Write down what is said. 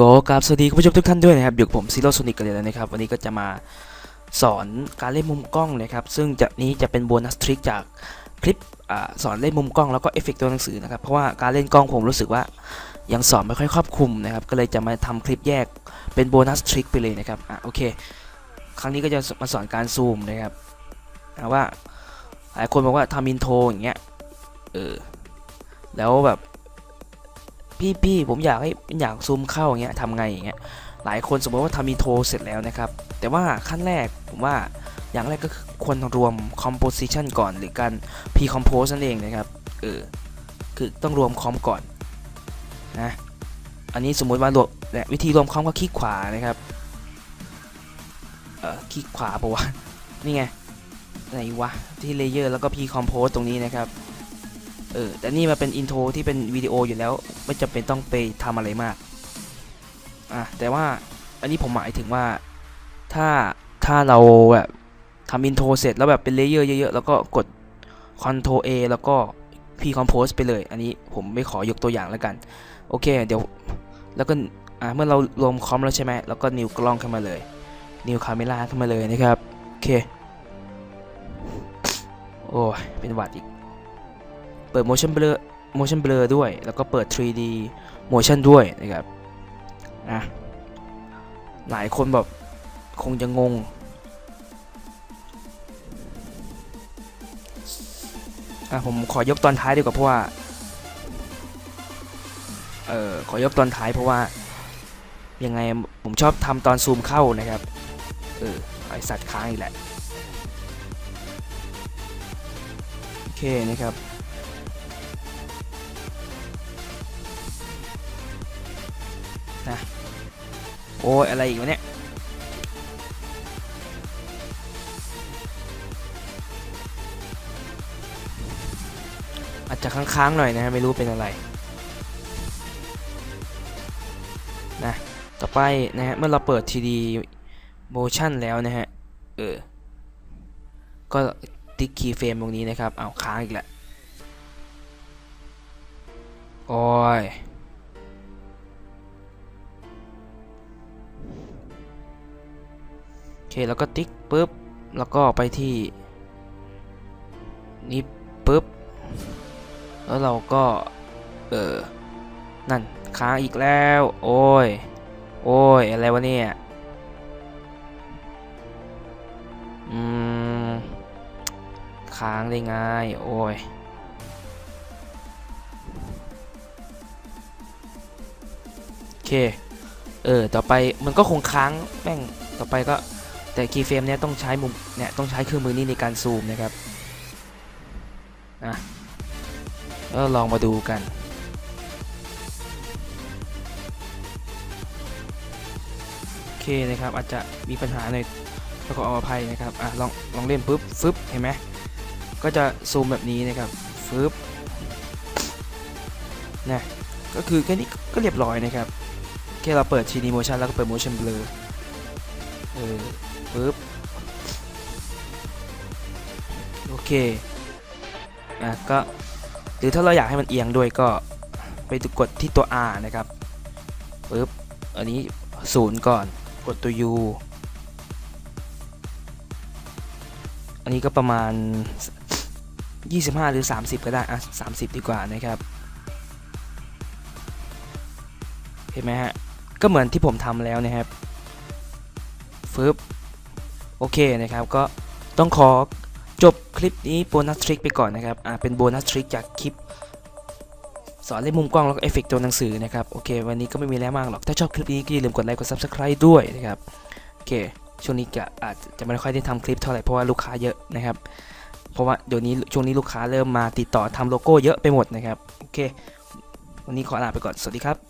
ก็กราบสวัสดีคุณผู้ชมทุกท่านด้วยนะครับอยู่กับผมซีโร่โซนิกกันเลยนะครับ วันนี้ก็จะมาสอนการเล่นมุมกล้องนะครับ ซึ่งจากนี้จะเป็นโบนัสทริคจากคลิปอสอนเล่นมุมกล้องแล้วก็เอฟเฟกต์ตัวหนังสือนะครับ เพราะว่าการเล่นกล้องผมรู้สึกว่ายังสอนไม่ค่อยครอบคลุมนะครับ ก็เลยจะมาทำคลิปแยกเป็นโบนัสทริคไปเลยนะครับอะโอเค ครั้งนี้ก็จะมาสอนการซูมนะครับว่าหลายคนบอกว่าทำอินโทรอย่างเงี้ยเออแล้วแบบ พี่พี่ผมอยากให้อยากซูมเข้าอย่างเงี้ยทำไงอย่างเงี้ยหลายคนสมมติว่าทำอินโทรเสร็จแล้วนะครับ แต่ว่าขั้นแรกผมว่าอย่างแรกก็คือควรรวม composition ก่อนหรือการ pre-compose นั่นเองนะครับเออคือต้องรวมคอมก่อนนะอันนี้สมมุติว่ารวมเนี่ยวิธีรวมคอมก็คลิกขวานะครับเออคลิกขวาปะวะนี่ไงไหนวะที่เลเยอร์แล้วก็ pre-compose ตรงนี้นะครับ เออแต่นี่มาเป็นอินโทรที่เป็นวิดีโออยู่แล้ว ไม่จำเป็นต้องไปทำอะไรมากอะแต่ว่าอันนี้ผมหมายถึงว่าถ้าถ้าเราแบบทำอินโทรเสร็จแล้วแบบเป็นเลเยอร์เยอะๆแล้วก็กด Ctrl A แล้วก็ P Compose ไปเลย อันนี้ผมไม่ขอยกตัวอย่างแล้วกัน โอเค เดี๋ยวแล้วก็อะเมื่อเรารวมคอมแล้วใช่ไหมแล้วก็นิวกล้องขึ้นมาเลย นิวคาเมล่าขึ้นมาเลยนะครับ โอเค โอ้ยเป็นหวัดอีก เปิด motion blur motion blur ด้วย แล้วก็เปิด 3D motion ด้วยนะครับอะหลายคนแบบคงจะงง อะผมขอยกตอนท้ายดีกว่าเพราะว่า เอ่อ ขอยกตอนท้ายเพราะว่า ยังไงผมชอบทำตอนซูมเข้านะครับ เออ ไอสัตว์ค้างอีกแหละ โอเคนะครับ โอ้ยอะไรอีกวะเนี่ย อาจจะค้างๆหน่อยนะฮะไม่รู้เป็นอะไร นะ ต่อไปนะฮะ เมื่อเราเปิด 3D motion แล้วนะฮะ เออ ก็ติ๊กคีย์เฟรมตรงนี้นะครับ เอาค้างอีกแล้วโอ้ย เคแล้วก็ติ๊กปุ๊บแล้วก็ไปที่นี่ปุ๊บแล้วเราก็เออนั่นค้างอีกแล้ว โอ้ยโอ้ยอะไรวะเนี่ยอืมค้างได้ไงโอ้ยโอเคเออต่อไปมันก็คงค้างแม่งต่อไปก็ แต่คีย์เฟรมเนี้ยต้องใช้มุมเนี่ยต้องใช้เครื่องมือนี้ในการซูมนะครับอะแล้วลองมาดูกัน โอเคนะครับอาจจะมีปัญหาในประกอบอภัยนะครับอะลองลองเล่นปุ๊บฟึบเห็นไหมก็จะซูมแบบนี้นะครับฟึบนะก็คือแค่นี้ก็เรียบร้อยนะครับแค่เราเปิด 3D motion แล้วก็เปิด motion blur เออ ปึ๊บโอเคอะก็หรือถ้าเราอยากให้มันเอียงด้วยก็ไปกดที่ตัว R นะครับปึ๊บอันนี้ศูนย์ก่อนกดตัว U อันนี้ก็ประมาณ 25 หรือ 30 ก็ได้ อะ 30 ดีกว่านะครับ เห็นไหมฮะ ก็เหมือนที่ผมทำแล้วนะครับฟึบ โอเคนะครับก็ต้องขอจบคลิปนี้โบนัสทริคไปก่อนนะครับอ่าเป็นโบนัสทริคจากคลิป สอนเล่นมุมกล้องแล้วก็เอฟเฟกต์ตัวหนังสือนะครับโอเค วันนี้ก็ไม่มีแล้วมากหรอกถ้าชอบคลิปนี้ก็อย่าลืมกดไลค์กด subscribe ด้วยนะครับโอเคช่วงนี้จะอาจจะไม่ค่อยได้ทำคลิปเท่าไหร่เพราะว่าลูกค้าเยอะนะครับเพราะว่าเดี๋ยวนี้ช่วงนี้ลูกค้าเริ่มมาติดต่อทำโลโก้เยอะไปหมดนะครับโอเค วันนี้ขอลาไปก่อนสวัสดีครับ